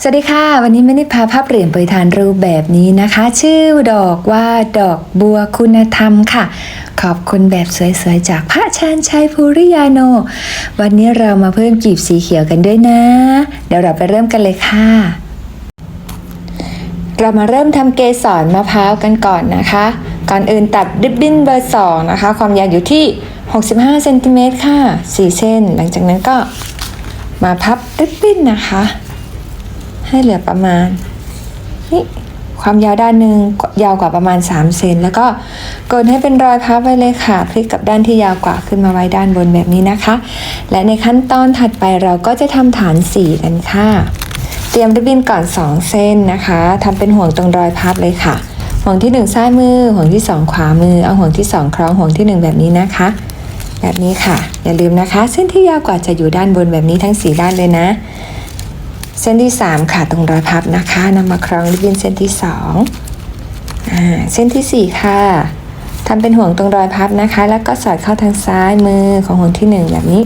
สวัสดีค่ะ วันนี้ไม่ได้พาภาพเหรียญไปทานรูปแบบนี้นะคะ ชื่อดอกว่าดอกบัวคุณธรรมค่ะ ขอบคุณแบบสวยๆ จากพระชานชัยภูริยาโน วันนี้เรามาเพิ่มกลีบสีเขียวกันด้วยนะ เดี๋ยวเราไปเริ่มกันเลยค่ะ เรามาเริ่มทำเกสรมะพร้าวกันก่อนนะคะ ก่อนอื่นตัดริบบิ้นเบอร์2นะคะ ความยาวอยู่ที่ 65เซนติเมตรค่ะ 4 เส้น หลังจากนั้นก็มาพับริบบิ้นนะคะ ให้เหลือประมาณนี่ความยาวด้านหนึ่งยาวกว่าประมาณ 3 เซนแล้วก็กดให้เป็นรอยพับไว้เลยค่ะ พลิกกับด้านที่ยาวกว่าขึ้นมาไว้ด้านบนแบบนี้นะคะ และในขั้นตอนถัดไปเราก็จะทำฐานสีกันค่ะ เตรียมริบบิ้นก่อน 2 เส้นนะคะทำเป็นห่วงตรงรอยพับเลยค่ะ ห่วงที่ 1 ซ้ายมือ ห่วงที่ 2 ขวามือ เอาห่วงที่ 2 คล้องห่วงที่ 1 แบบนี้นะคะ แบบนี้ค่ะ อย่าลืมนะคะ เส้นที่ยาวกว่าจะอยู่ด้านบนแบบนี้ทั้งสีด้านเลยนะ เส้นที่ 3 ค่ะ ตรงรอยพับนะคะนำมาคล้องริบบิ้นเส้นที่2อ่าเส้นทีสี่ 4 ค่ะทำเป็นห่วงตรงรอยพับนะคะ แล้วก็สอดเข้าทางซ้ายมือของห่วงที่ 1 แบบนี้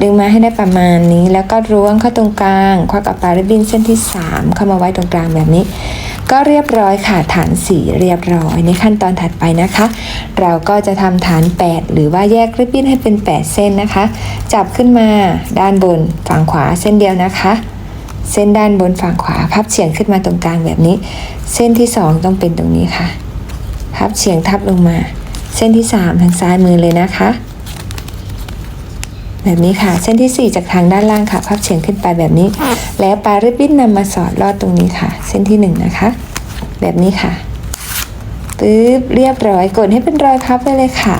ดึงมาให้ได้ประมาณนี้ แล้วก็ร้วงเข้าตรงกลาง ควักเอาปลายริบบิ้นเส้นที่ 3 เข้ามาไว้ตรงกลางแบบนี้ ก็เรียบร้อยค่ะฐานสีเรียบร้อย ในขั้นตอนถัดไปนะคะ เราก็จะทำฐาน 8 หรือว่าแยกริบบิ้นให้เป็น 8 เส้นนะคะ จับขึ้นมาด้านบนฝั่งขวาเส้นเดียวนะคะ เส้นด้านบนฝั่งขวา พับเฉียงขึ้นมาตรงกลางแบบนี้ เส้นที่ 2 ต้องเป็นตรงนี้ค่ะ พับเฉียงทับลงมา เส้นที่ 3 ทางซ้ายมือเลยนะคะ แบบนี้ค่ะ เส้นที่ 4 จากทางด้านล่างค่ะ พับเฉียงขึ้นไปแบบนี้ แล้วปลายริบบิ้นนำมาสอดลอดตรงนี้ค่ะ เส้นที่ 1 นะคะ แบบนี้ค่ะปึ๊บเรียบร้อยกดให้เป็นรอยพับไปเลยค่ะ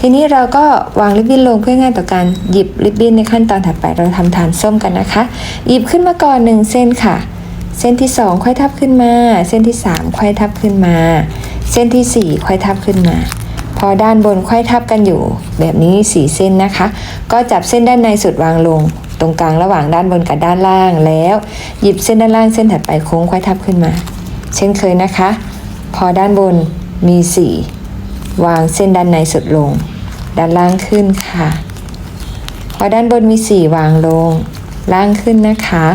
ทีนี้เราก็วางริบบิ้นลงเพื่อง่ายต่อการหยิบริบบิ้นในขั้นตอนถัดไปเราทำฐานส้มกันนะคะ หยิบขึ้นมาก่อนหนึ่งเส้นค่ะ เส้นที่สองค่อยทับขึ้นมา เส้นที่สามค่อยทับขึ้นมา เส้นที่สี่ค่อยทับขึ้นมา พอด้านบนค่อยทับกันอยู่ แบบนี้สี่เส้นนะคะ ก็จับเส้นด้านในสุดวางลง ตรงกลางระหว่างด้านบนกับด้านล่างแล้ว หยิบเส้นด้านล่างเส้นถัดไปโค้งค่อยทับขึ้นมา เช่นเคยนะคะ พอด้านบนมีสี่ วางเส้นด้านในสุดลง ด้านล่างขึ้นค่ะ พอด้านบนมีสี่วางลง ล่างขึ้นนะคะ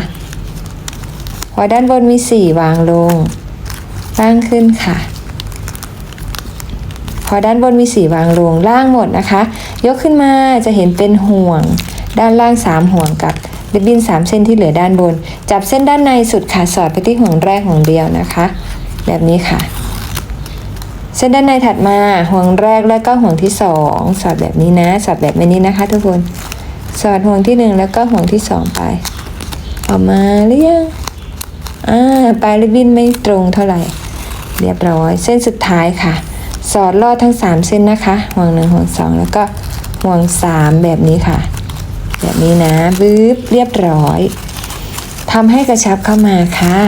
พอด้านบนมีสี่วางลง ล่างขึ้นค่ะ พอด้านบนมีสี่วางลง ล่างหมดนะคะ ยกขึ้นมาจะเห็นเป็นห่วง ด้านล่างสามห่วงกับริบบิ้นสามเส้นที่เหลือด้านบน จับเส้นด้านในสุดค่ะ สอดไปที่ห่วงแรกห่วงเดียวนะคะ แบบนี้ค่ะ เส้นด้านในถัดมาห่วงแรกแล้วก็ห่วงที่สองสอดแบบนี้นะสอดแบบนี้นะคะทุกคนสอดห่วงที่หนึ่งแล้วก็ห่วงที่สองไป ออกมาหรือยังอ่าปลายริบบิ้นไม่ตรงเท่าไหร่ เรียบร้อย เส้นสุดท้ายค่ะ สอดลอดทั้งสามเส้นนะคะห่วงหนึ่งห่วงสองแล้วก็ห่วงสามแบบนี้ค่ะ แบบนี้นะบึ๊บเรียบร้อยทำให้กระชับเข้ามาค่ะ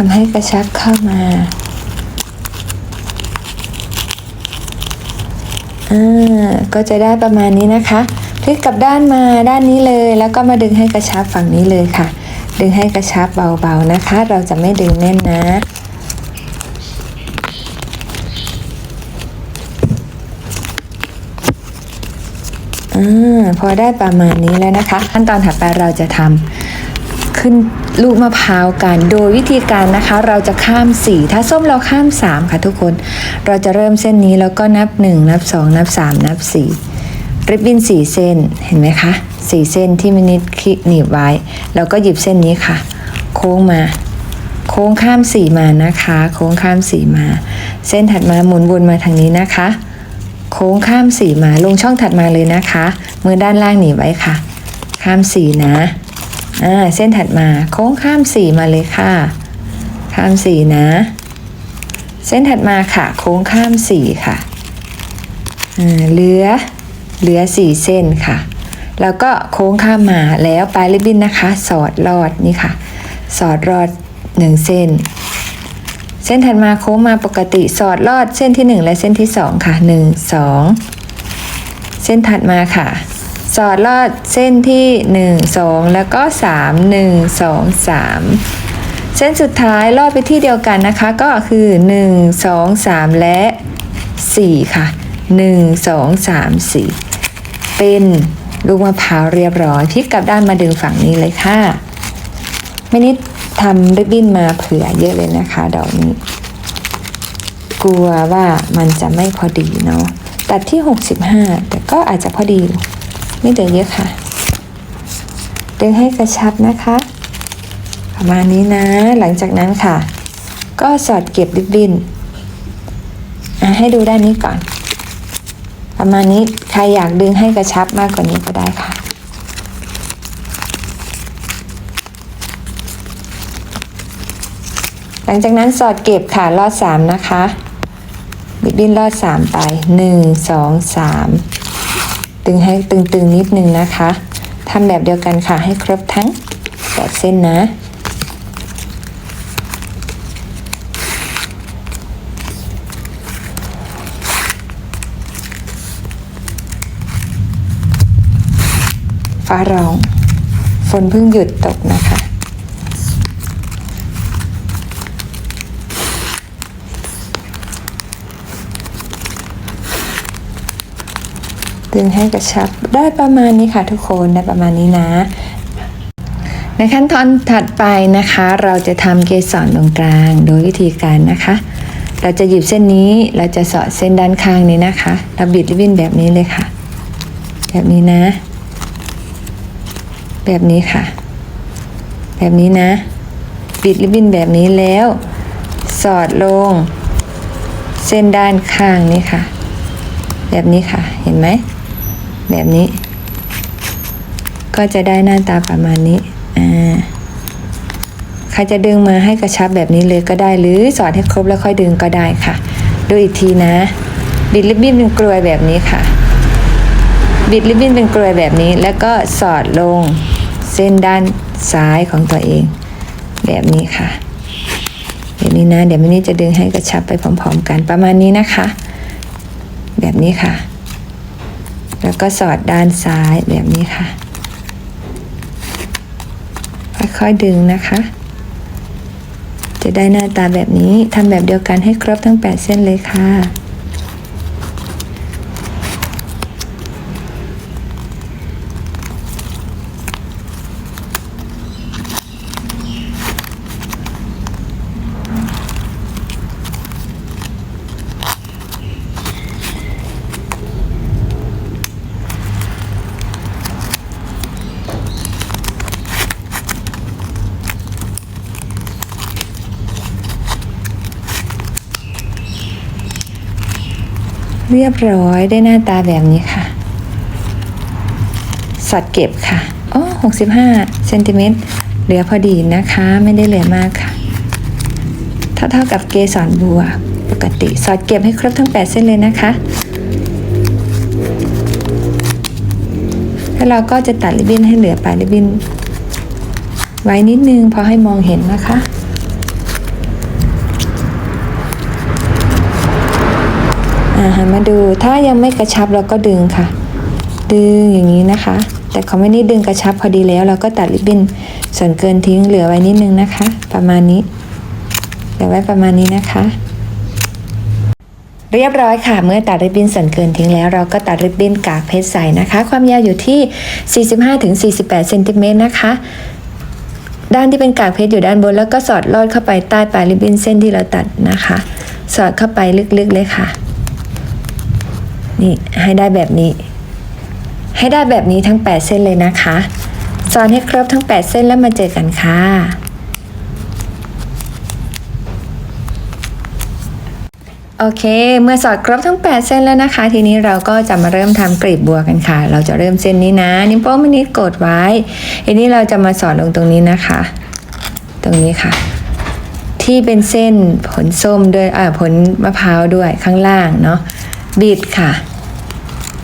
ทำให้กระชับเข้ามาอ่าก็จะได้ประมาณนี้นะคะพลิกกลับด้านมาด้านนี้เลย แล้วก็มาดึงให้กระชับฝั่งนี้เลยค่ะ ดึงให้กระชับเบาๆนะคะ เราจะไม่ดึงแน่นนะอ่าพอได้ประมาณนี้แล้วนะคะ ขั้นตอนถัดไปเราจะทำ ขึ้นลูกมะพร้าวกัน โดยวิธีการนะคะเราจะข้าม 4 ถ้าส้มเราข้าม 3 ค่ะทุกคน เราจะเริ่มเส้นนี้แล้วก็นับ 1 นับ 2 นับ 3 นับ 4 ริบบิ้น 4 เส้นเห็นไหมคะ 4 เส้นที่มินิดคลิหนีบไว้ เราก็หยิบเส้นนี้ค่ะ โค้งมา โค้งข้าม 4 มานะคะ โค้งข้าม 4 มา เส้นถัดมาหมุนวนมาทางนี้นะคะ โค้งข้าม 4 มาลงช่องถัดมาเลยนะคะ มือด้านล่างหนีบไว้ค่ะ ข้าม 4 นะ อ่าเส้นถัดมาโค้งข้ามสี่มาเลยค่ะ ข้ามสี่นะ เส้นถัดมาค่ะ โค้งข้ามสี่ค่ะเหลือเหลือสี่เส้นค่ะ แล้วก็โค้งข้ามมาแล้วปลายริบบิ้นนะคะ สอดรอดนี่ค่ะ สอดรอดหนึ่งเส้น เส้นถัดมาโค้งมาปกติสอดลอดเส้นที่หนึ่งและเส้นที่สองค่ะหนึ่งสองเส้นถัดมาค่ะ สอดลอดเส้นที่ 1 2 แล้วก็ 3 1 2 3 เส้นสุดท้ายลอดไปที่เดียวกันนะคะ ก็คือ 1 2 3 และ 4 ค่ะ 1 2 3 4 เป็นลูกมะพร้าวเรียบร้อยพลิกกลับด้านมาดึงฝั่งนี้เลยค่ะไม่นิดทำริบบิ้นมาเผื่อเยอะเลยนะคะดอกนี้ กลัวว่ามันจะไม่พอดีเนาะตัดที่ 65 แต่ก็อาจจะพอดี ไม่เดือเยอะค่ะ ดึงให้กระชับนะคะ ประมาณนี้นะ หลังจากนั้นค่ะ ก็สอดเก็บริบบิ้นอะให้ดูด้านนี้ก่อน ประมาณนี้ใครอยากดึงให้กระชับมากกว่านี้ก็ได้ค่ะหลังจากนั้นสอดเก็บค่ะลอดสามนะคะ บิดบิ้นลอดสามไปหนึ่งสองสาม ตึงให้ตึงๆนิดนึงนะคะทำแบบเดียวกันค่ะให้ครบทั้งแปดเส้นนะฟ้าร้องฝนเพิ่งหยุดตกนะคะ ดึงให้กระชับได้ประมาณนี้ค่ะทุกคนได้ประมาณนี้นะ ในขั้นตอนถัดไปนะคะ เราจะทำเกสรตรงกลางโดยวิธีการนะคะ เราจะหยิบเส้นนี้เราจะสอดเส้นด้านข้างนี้นะคะเราบิดริบบิ้นแบบนี้เลยค่ะ แบบนี้นะ แบบนี้ค่ะ แบบนี้นะ บิดริบบิ้นแบบนี้แล้ว สอดลง เส้นด้านข้างนี้ค่ะ แบบนี้ค่ะเห็นไหม แบบนี้ ก็จะได้หน้าตาประมาณนี้อ่าใครจะดึงมาให้กระชับแบบนี้เลยก็ได้หรือสอดให้ครบแล้วค่อยดึงก็ได้ค่ะ ดูอีกทีนะ บิดริบบิ้นเป็นกลวยแบบนี้ค่ะ บิดริบบิ้นเป็นกลวยแบบนี้ แล้วก็สอดลงเส้นด้านซ้ายของตัวเอง แบบนี้ค่ะแบบนี้นะ เดี๋ยวมินี่จะดึงให้กระชับไปพร้อม ๆ กันประมาณนี้นะคะ แบบนี้ค่ะ แล้วก็สอดด้านซ้ายแบบนี้ค่ะ ค่อยๆดึงนะคะ จะได้หน้าตาแบบนี้ทำแบบเดียวกันให้ครบทั้ง 8 เส้นเลยค่ะ เรียบร้อยได้หน้าตาแบบนี้ค่ะสอดเก็บค่ะอ๋อ65เซนติเมตรเหลือพอดีนะคะ ไม่ได้เหลือมากค่ะ เท่าเท่ากับเกสรบัวปกติ สอดเก็บให้ครบทั้ง 8 เส้นเลยนะคะ แล้วเราก็จะตัดริบบิ้นให้เหลือปลายริบบิ้นไว้นิดนึงพอให้มองเห็นนะคะ อ่า หันมาดูถ้ายังไม่กระชับเราก็ดึงค่ะ ดึงอย่างนี้นะคะ แต่เขาไม่ได้ดึงกระชับพอดีแล้ว เราก็ตัดริบบิ้นส่วนเกินทิ้งเหลือไว้นิดนึงนะคะ ประมาณนี้เหลือไว้ประมาณนี้นะคะ เรียบร้อยค่ะ เมื่อตัดริบบิ้นส่วนเกินทิ้งแล้ว เราก็ตัดริบบิ้นกากเพชรใส่นะคะ ความยาวอยู่ที่ 45-48เซนติเมตรนะคะด้านที่เป็นกากเพชรอยู่ด้านบนแล้วก็สอดลอดเข้าไปใต้ปลายริบบิ้นเส้นที่เราตัดนะคะ สอดเข้าไปลึกๆเลยค่ะ นี่ให้ได้แบบนี้ ให้ได้แบบนี้ทั้ง 8 เส้นเลยนะคะสอนให้ครบทั้ง 8 เส้นแล้วมาเจอกันค่ะโอเค เมื่อสอดครบทั้ง 8 เส้นแล้วนะคะ ทีนี้เราก็จะมาเริ่มทำกลีบบัวกันค่ะ เราจะเริ่มเส้นนี้นะ นิ้วโป้งม่นิดกดไว้ทีนี้เราจะมาสอดลงตรงนี้นะคะ ตรงนี้ค่ะ ที่เป็นเส้นผลส้มด้วยอ่าผลมะพร้าวด้วยข้างล่างเนาะบิดค่ะ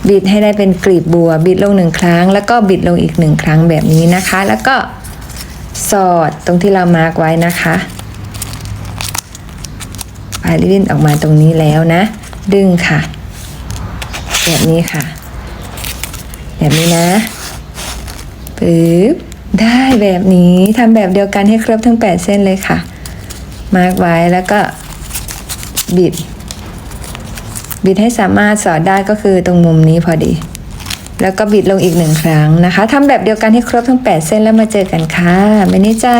บิดให้ได้เป็นกลีบบัว บิดลงหนึ่งครั้ง แล้วก็บิดลงอีกหนึ่งครั้งแบบนี้นะคะ แล้วก็สอดตรงที่เรามาร์กไว้นะคะปลายริบบิ้นออกมาตรงนี้แล้วนะ ดึงค่ะ แบบนี้ค่ะ แบบนี้นะปึ๊บได้แบบนี้ทำแบบเดียวกันให้ครบทั้ง 8 เส้นเลยค่ะ มาร์กไว้แล้วก็บิด บิดให้สามารถสอดได้ก็คือตรงมุมนี้พอดี แล้วก็บิดลงอีกหนึ่งครั้งนะคะทำแบบเดียวกันให้ครบทั้ง 8 เส้นแล้วมาเจอกันค่ะไม่นี่จะ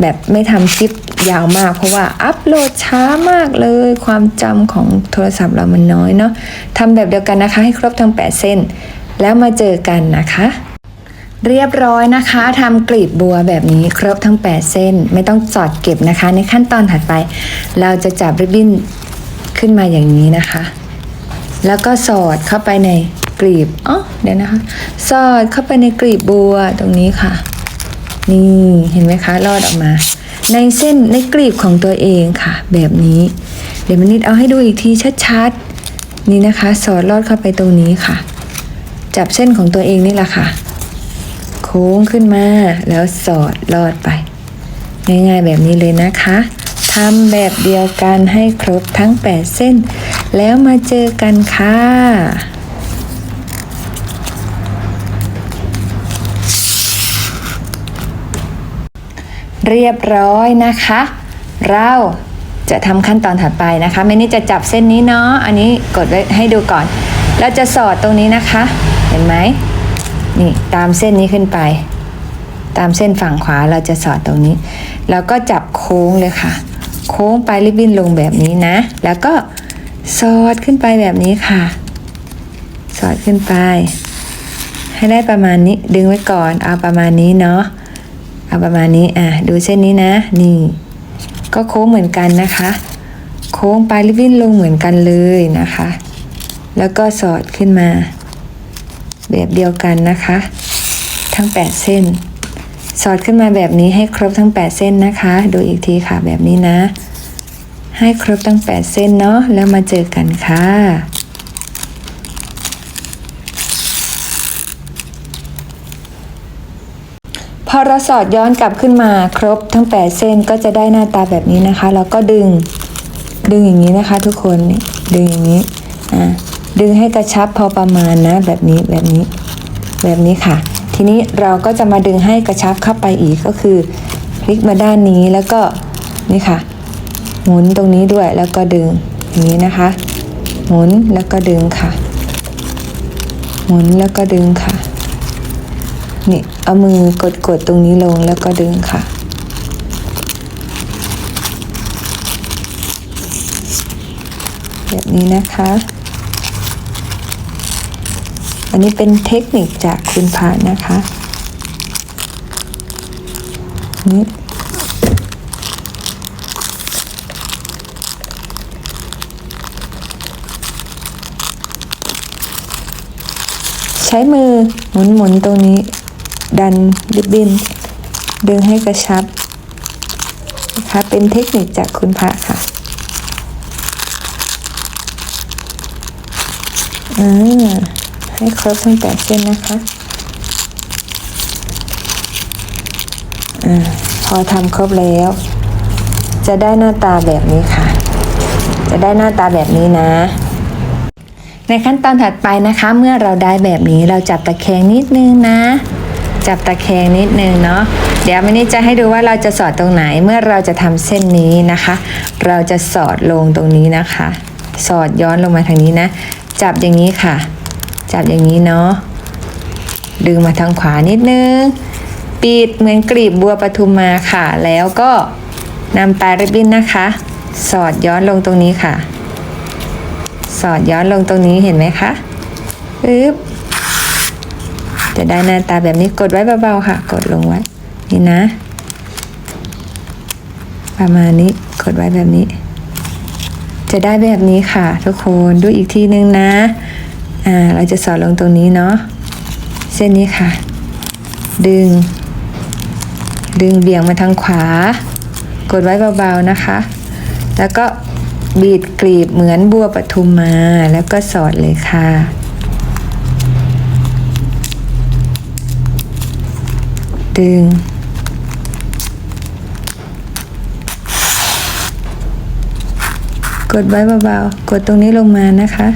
แบบไม่ทำคลิปยาวมาก เพราะว่าอัปโหลดช้ามากเลย ความจำของโทรศัพท์เรามันน้อยเนาะทำแบบเดียวกันนะคะ ให้ครบทั้ง 8 เส้น แล้วมาเจอกันนะคะเรียบร้อยนะคะทำกลีบบัวแบบนี้ครบทั้ง 8 เส้น ไม่ต้องจอดเก็บนะคะ ในขั้นตอนถัดไป เราจะจับริบบิ้นขึ้นมาอย่างนี้นะคะ แล้วก็สอดเข้าไปในกลีบอ๋อเดี๋ยวนะคะ สอดเข้าไปในกลีบบัวตรงนี้ค่ะ นี่เห็นไหมคะลอดออกมา ในเส้นในกลีบของตัวเองค่ะ แบบนี้ เดี๋ยวมนนิดเอาให้ดูอีกทีชัดๆ นี่นะคะ สอดลอดเข้าไปตรงนี้ค่ะ จับเส้นของตัวเองนี่แหละค่ะ โค้งขึ้นมาแล้วสอดลอดไป ง่ายๆแบบนี้เลยนะคะทำแบบเดียวกันให้ครบทั้ง 8 เส้น แล้วมาเจอกันค่ะเรียบร้อยนะคะ เราจะทำขั้นตอนถัดไปนะคะไม่นี่จะจับเส้นนี้เนาะอันนี้กดไว้ให้ดูก่อน เราจะสอดตรงนี้นะคะ เห็นไหมนี่ตามเส้นนี้ขึ้นไป ตามเส้นฝั่งขวาเราจะสอดตรงนี้ แล้วก็จับโค้งเลยค่ะ โค้งไปริบบิ้นลงแบบนี้นะ แล้วก็ สอดขึ้นไปแบบนี้ค่ะ สอดขึ้นไป ให้ได้ประมาณนี้ดึงไว้ก่อนเอาประมาณนี้เนาะเอาประมาณนี้อะดูเส้นนี้นะ นี่ ก็โค้งเหมือนกันนะคะ โค้งไปริบบิ้นลงเหมือนกันเลยนะคะ แล้วก็สอดขึ้นมา แบบเดียวกันนะคะ ทั้ง 8 เส้น สอดขึ้นมาแบบนี้ให้ครบทั้ง 8 เส้นนะคะ ดูอีกทีค่ะแบบนี้นะ ให้ครบทั้ง 8 เส้นเนาะแล้วมาเจอกันค่ะพอเราสอดย้อนกลับขึ้นมาครบทั้ง 8 เส้นก็จะได้หน้าตาแบบนี้นะคะ แล้วก็ดึงดึงอย่างนี้นะคะ ทุกคนดึงอย่างนี้อ่าดึงให้กระชับพอประมาณนะแบบนี้แบบนี้แบบนี้ค่ะ ทีนี้เราก็จะมาดึงให้กระชับเข้าไปอีกก็คือ พลิกมาด้านนี้แล้วก็นี่ค่ะ หมุนตรงนี้ด้วยแล้วก็ดึงอย่างนี้นะคะ หมุนแล้วก็ดึงค่ะ หมุนแล้วก็ดึงค่ะนี่เอามือกดกดๆตรงนี้ลงแล้วก็ดึงค่ะ แบบนี้นะคะ อันนี้เป็นเทคนิคจากคุณพานะคะนี่ ใช้มือหมุนหมุนๆตรงนี้ ดันริบบิ้นดึงให้กระชับนะคะเป็นเทคนิคจากคุณพระค่ะอ่าให้ครบทั้งแปดเส้นนะคะอาพอทำครบแล้ว จะได้หน้าตาแบบนี้ค่ะ จะได้หน้าตาแบบนี้นะ ในขั้นตอนถัดไปนะคะ เมื่อเราได้แบบนี้เราจับตะแคงนิดนึงนะ จับตะแคงนิดนึงเนาะเดี๋ยวมินี่จะให้ดูว่าเราจะสอดตรงไหนเมื่อเราจะทำเส้นนี้นะคะ เราจะสอดลงตรงนี้นะคะ สอดย้อนลงมาทางนี้นะ จับอย่างนี้ค่ะ จับอย่างนี้เนาะดึงมาทางขวานิดนึงปิดเหมือนกลีบบัวปทุมมาค่ะ แล้วก็นำปลายริบบิ้นนะคะ สอดย้อนลงตรงนี้ค่ะ สอดย้อนลงตรงนี้เห็นไหมคะปึ๊บจะได้หน้าตาแบบนี้กดไว้เบาๆค่ะ กดลงไว้ นี่นะ ประมาณนี้กดไว้แบบนี้ จะได้แบบนี้ค่ะ ทุกคนดูอีกทีนึงนะ อ่า เราจะสอดลงตรงนี้เนาะเส้นนี้ค่ะ ดึง ดึงเบี่ยงมาทางขวา กดไว้เบาๆนะคะ แล้วก็ บีดกลีบเหมือนบัวปทุมมาแล้วก็สอดเลยค่ะ ดึง กดไว้เบาๆ กดตรงนี้ลงมานะคะ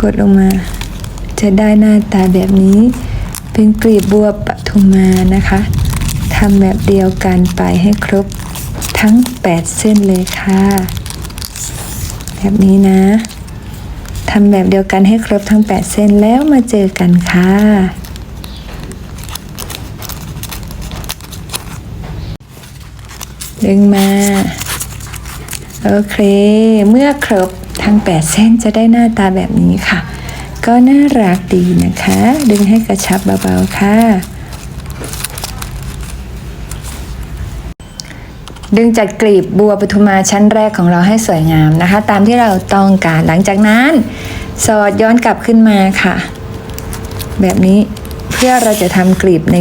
กดลงมา จะได้หน้าตาแบบนี้ เป็นกลีบบัวปทุมมานะคะทำแบบเดียวกันไปให้ครบ ทั้ง 8 เส้นเลยค่ะ แบบนี้นะทำแบบเดียวกันให้ครบทั้ง 8 เส้นแล้วมาเจอกันค่ะดึงมาโอเค เมื่อครบทั้ง 8 เส้นจะได้หน้าตาแบบนี้ค่ะ ก็น่ารักดีนะคะ ดึงให้กระชับเบาๆค่ะ ดึงจากกลีบบัวปทุมมาชั้นแรกของเราให้สวยงามนะคะ ตามที่เราต้องการหลังจากนั้น สอดย้อนกลับขึ้นมาค่ะ แบบนี้เพื่อเราจะทำกลีบใน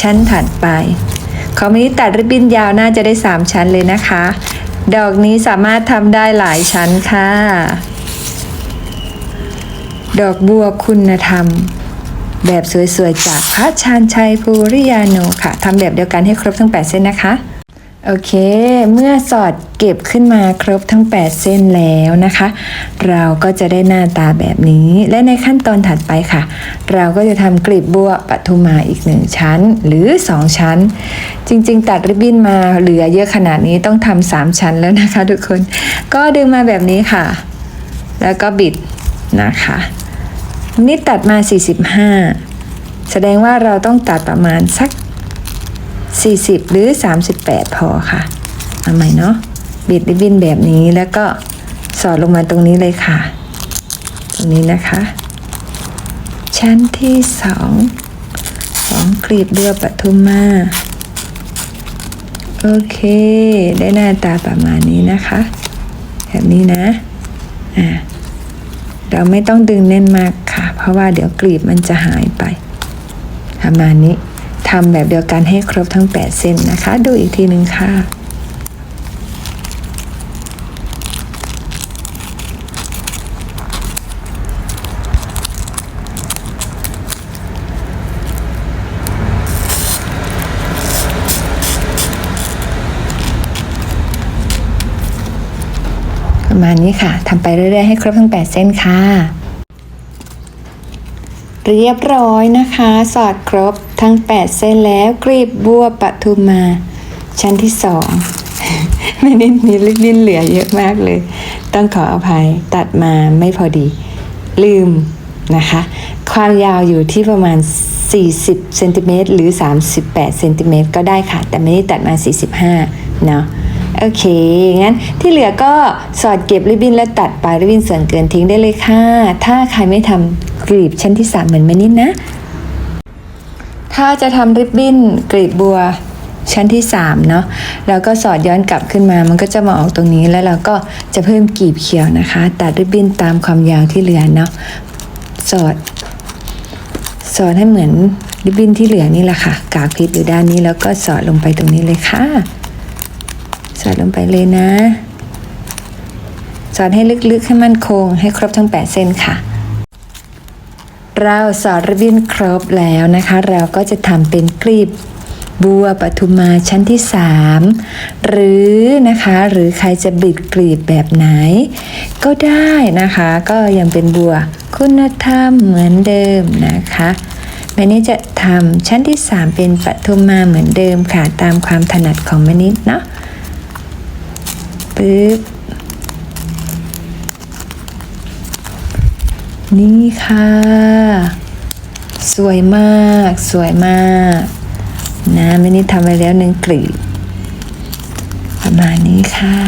ชั้นถัดไปของมินิตัดริบบิ้นยาวน่าจะได้ 3 ชั้นเลยนะคะ ดอกนี้สามารถทำได้หลายชั้นค่ะ ดอกบัวคุณธรรม แบบสวยๆ จากพระชานชัยภูริยาโนค่ะทำแบบเดียวกันให้ครบทั้ง 8 เส้นนะคะ โอเค เมื่อสอดเก็บขึ้นมาครบทั้ง 8 เส้นแล้วนะคะ เราก็จะได้หน้าตาแบบนี้ และในขั้นตอนถัดไปค่ะ เราก็จะทำกลีบบัวปทุมาอีกหนึ่งชั้นหรือ 2 ชั้น จริงๆ ตัดริบบิ้นมาเหลือเยอะขนาดนี้ต้องทำสามชั้นแล้วนะคะทุกคน ก็ดึงมาแบบนี้ค่ะ แล้วก็บิดนะคะ นี่ตัดมา 45 แสดงว่าเราต้องตัดประมาณสัก 40 หรือ 38 พอค่ะเอาใหม่เนาะบิดริบบิ้นแบบนี้แล้วก็สอดลงมาตรงนี้เลยค่ะ ตรงนี้นะคะ ชั้นที่สองของกลีบเรือปทุมมาโอเค ได้หน้าตาประมาณนี้นะคะ แบบนี้นะอ่าเราไม่ต้องดึงแน่นมากค่ะ เพราะว่าเดี๋ยวกลีบมันจะหายไปประมาณนี้ ทำแบบเดียวกันให้ครบทั้ง 8 เส้นนะคะ ดูอีกทีหนึ่งค่ะประมาณนี้ค่ะทำไปเรื่อยๆให้ครบทั้ง 8 เส้นค่ะ เรียบร้อยนะคะ สอดครบทั้ง 8 เส้นแล้วกรีบบัวปทุมมา ชั้นที่สองไม่ได้มีลิบบิ้นเหลือเยอะมากเลย ต้องขออภัยตัดมาไม่พอดี ลืมนะคะ ความยาวอยู่ที่ประมาณ 40เซนติเมตรหรือ 38เซนติเมตรก็ได้ค่ะ แต่ไม่ได้ตัดมา 45 เนาะ โอเค งั้นที่เหลือก็สอดเก็บริบบิ้นและตัดปลายริบบิ้นส่วนเกินทิ้งได้เลยค่ะ ถ้าใครไม่ทำกรีบชั้นที่ 3 เหมือนแม่นิดนะ ถ้าจะทำริบบิ้นกรีบบัวชั้นที่3เนาะแล้วก็สอดย้อนกลับขึ้นมา มันก็จะมาออกตรงนี้แล้วเราก็จะเพิ่มกลีบเขียวนะคะ ตัดริบบิ้นตามความยาวที่เหลือเนาะสอด สอดให้เหมือนริบบิ้นที่เหลือนี่แหละค่ะ กากเพชรอยู่ด้านนี้แล้วก็สอดลงไปตรงนี้เลยค่ะ สอดลงไปเลยนะ สอดให้ลึกๆให้มั่นคง ให้ครบทั้ง 8 เส้นค่ะ เราสอดริบบิ้นครบแล้วนะคะ เราก็จะทำเป็นกลีบบัวปทุมมาชั้นที่ 3 หรือนะคะหรือใครจะบิดกลีบแบบไหน ก็ได้นะคะ ก็ยังเป็นบัวคุณธรรมเหมือนเดิมนะคะแม่นิดจะทำชั้นที่ 3 เป็นปทุมมาเหมือนเดิมค่ะ ตามความถนัดของแม่นิดเนาะ ปึ๊บ นี่ค่ะ สวยมาก สวยมาก นะไม่นี่ทำไปแล้วหนึ่งกลีบประมาณนี้ค่ะ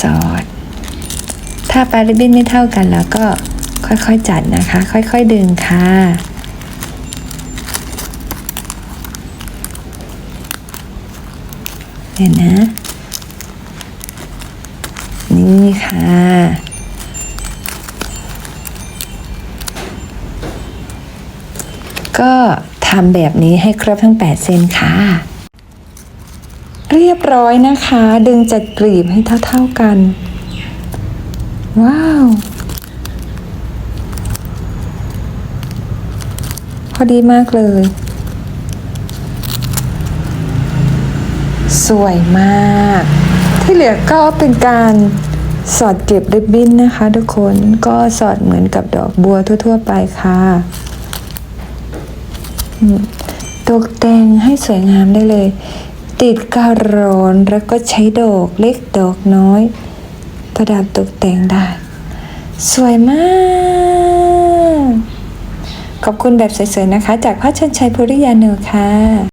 สอด ถ้าปลายริบบิ้นไม่เท่ากันแล้วก็ค่อยๆจัดนะคะ ค่อยๆดึงค่ะเห็นนะ นี่ค่ะ ก็ทำแบบนี้ให้ครบทั้ง 8 เส้นค่ะ เรียบร้อยนะคะ ดึงจากกลีบให้เท่าๆกัน ว้าว พอดีมากเลย สวยมาก ที่เหลือก็เป็นการ สอดเก็บริบบิ้นนะคะ ทุกคนก็สอดเหมือนกับดอกบัวทั่ว ๆ ไปค่ะตกแต่งให้สวยงามได้เลย ติดการ้อนแล้วก็ใช้ดอกเล็กดอกน้อย ประดับตกแต่งได้ สวยมาก ขอบคุณแบบสวยๆนะคะ จากพระชนชัยภูริยาเนอค่ะ